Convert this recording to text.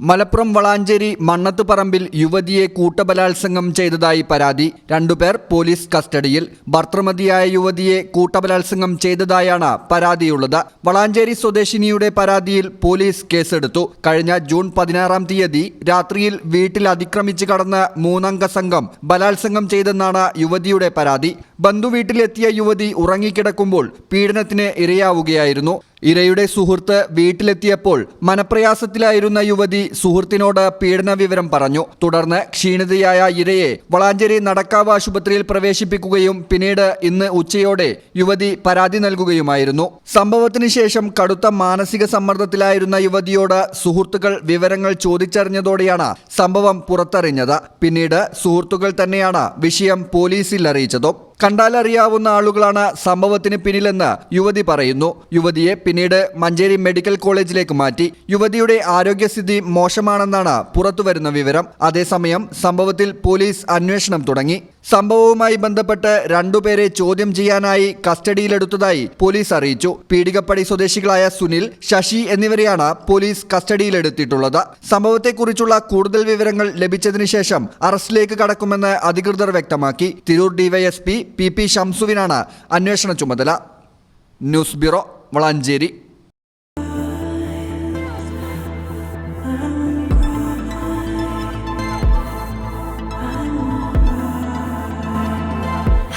മലപ്പുറം വളാഞ്ചേരി മണ്ണത്ത് പറമ്പിൽ യുവതിയെ കൂട്ടബലാത്സംഗം ചെയ്തതായി പരാതി. രണ്ടുപേർ പോലീസ് കസ്റ്റഡിയിൽ. ഭർത്തൃമതിയായ യുവതിയെ കൂട്ടബലാത്സംഗം ചെയ്തതായാണ് പരാതിയുള്ളത്. വളാഞ്ചേരി സ്വദേശിനിയുടെ പരാതിയിൽ പോലീസ് കേസെടുത്തു. കഴിഞ്ഞ ജൂൺ പതിനാറാം തീയതി രാത്രിയിൽ വീട്ടിൽ അതിക്രമിച്ച് കടന്ന് മൂന്നംഗ സംഘം ബലാത്സംഗം ചെയ്തെന്നാണ് യുവതിയുടെ പരാതി. ബന്ധുവീട്ടിലെത്തിയ യുവതി ഉറങ്ങിക്കിടക്കുമ്പോൾ പീഡനത്തിന് ഇരയാവുകയായിരുന്നു. ഇരയുടെ സുഹൃത്ത് വീട്ടിലെത്തിയപ്പോൾ മനപ്രയാസത്തിലായിരുന്ന യുവതി സുഹൃത്തിനോട് പീഡന വിവരം പറഞ്ഞു. തുടർന്ന് ക്ഷീണിതയായ ഇരയെ വളാഞ്ചേരി നടക്കാവ് ആശുപത്രിയിൽ പ്രവേശിപ്പിക്കുകയും പിന്നീട് ഇന്ന് ഉച്ചയോടെ യുവതി പരാതി നൽകുകയുമായിരുന്നു. സംഭവത്തിന് ശേഷം കടുത്ത മാനസിക സമ്മർദ്ദത്തിലായിരുന്ന യുവതിയോട് സുഹൃത്തുക്കൾ വിവരങ്ങൾ ചോദിച്ചറിഞ്ഞതോടെയാണ് സംഭവം പുറത്തറിഞ്ഞത്. പിന്നീട് സുഹൃത്തുക്കൾ തന്നെയാണ് വിഷയം പോലീസിൽ അറിയിച്ചതും. കണ്ടാലറിയാവുന്ന ആളുകളാണ് സംഭവത്തിന് പിന്നിലെന്ന് യുവതി പറയുന്നു. യുവതിയെ പിന്നീട് മഞ്ചേരി മെഡിക്കൽ കോളേജിലേക്ക് മാറ്റി. യുവതിയുടെ ആരോഗ്യസ്ഥിതി മോശമാണെന്നാണ് പുറത്തുവരുന്ന വിവരം. അതേസമയം സംഭവത്തിൽ പോലീസ് അന്വേഷണം തുടങ്ങി. സംഭവവുമായി ബന്ധപ്പെട്ട് രണ്ടുപേരെ ചോദ്യം ചെയ്യാനായി കസ്റ്റഡിയിലെടുത്തതായി പോലീസ് അറിയിച്ചു. പീടികപ്പടി സ്വദേശികളായ സുനിൽ ശശി എന്നിവരെയാണ് പോലീസ് കസ്റ്റഡിയിലെടുത്തിട്ടുള്ളത്. സംഭവത്തെക്കുറിച്ചുള്ള കൂടുതൽ വിവരങ്ങൾ ലഭിച്ചതിനു ശേഷം അറസ്റ്റിലേക്ക് കടക്കുമെന്ന് അധികൃതർ വ്യക്തമാക്കി. തിരൂർ ഡിവൈഎസ്പി പി പി ഷംസുവിനാണ് അന്വേഷണ ചുമതല. News bureau Valanchery.